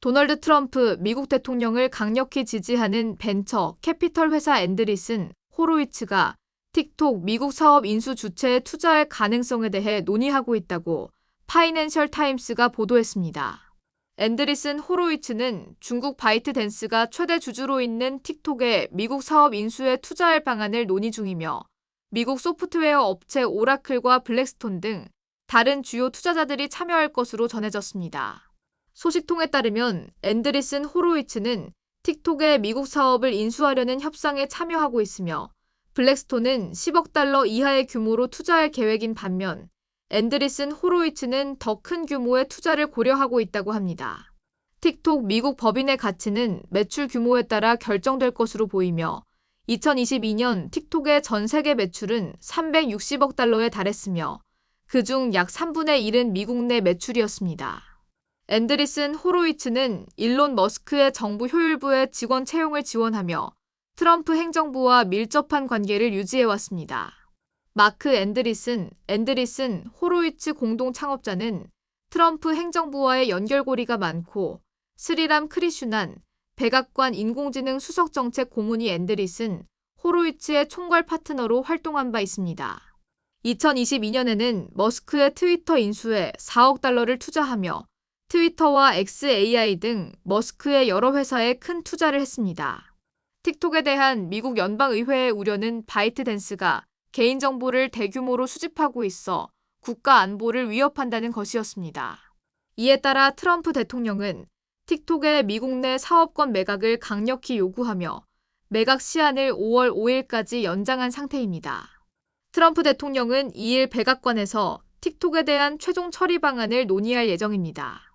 도널드 트럼프 미국 대통령을 강력히 지지하는 벤처 캐피털 회사 앤드리슨 호로이츠가 틱톡 미국 사업 인수 주체에 투자할 가능성에 대해 논의하고 있다고 파이낸셜 타임스가 보도했습니다. 앤드리슨 호로이츠는 중국 바이트 댄스가 최대 주주로 있는 틱톡의 미국 사업 인수에 투자할 방안을 논의 중이며 미국 소프트웨어 업체 오라클과 블랙스톤 등 다른 주요 투자자들이 참여할 것으로 전해졌습니다. 소식통에 따르면 앤드리슨 호로이츠는 틱톡의 미국 사업을 인수하려는 협상에 참여하고 있으며 블랙스톤은 10억 달러 이하의 규모로 투자할 계획인 반면 앤드리슨 호로이츠는 더 큰 규모의 투자를 고려하고 있다고 합니다. 틱톡 미국 법인의 가치는 매출 규모에 따라 결정될 것으로 보이며 2022년 틱톡의 전 세계 매출은 360억 달러에 달했으며 그중 약 3분의 1은 미국 내 매출이었습니다. 앤드리슨 호로이츠는 일론 머스크의 정부 효율부의 직원 채용을 지원하며 트럼프 행정부와 밀접한 관계를 유지해왔습니다. 마크 앤드리슨, 앤드리슨 호로이츠 공동 창업자는 트럼프 행정부와의 연결고리가 많고 스리람 크리슈난 백악관 인공지능 수석정책 고문이 앤드리슨 호로이츠의 총괄 파트너로 활동한 바 있습니다. 2022년에는 머스크의 트위터 인수에 4억 달러를 투자하며 트위터와 XAI 등 머스크의 여러 회사에 큰 투자를 했습니다. 틱톡에 대한 미국 연방의회의 우려는 바이트 댄스가 개인정보를 대규모로 수집하고 있어 국가 안보를 위협한다는 것이었습니다. 이에 따라 트럼프 대통령은 틱톡의 미국 내 사업권 매각을 강력히 요구하며 매각 시한을 5월 5일까지 연장한 상태입니다. 트럼프 대통령은 2일 백악관에서 틱톡에 대한 최종 처리 방안을 논의할 예정입니다.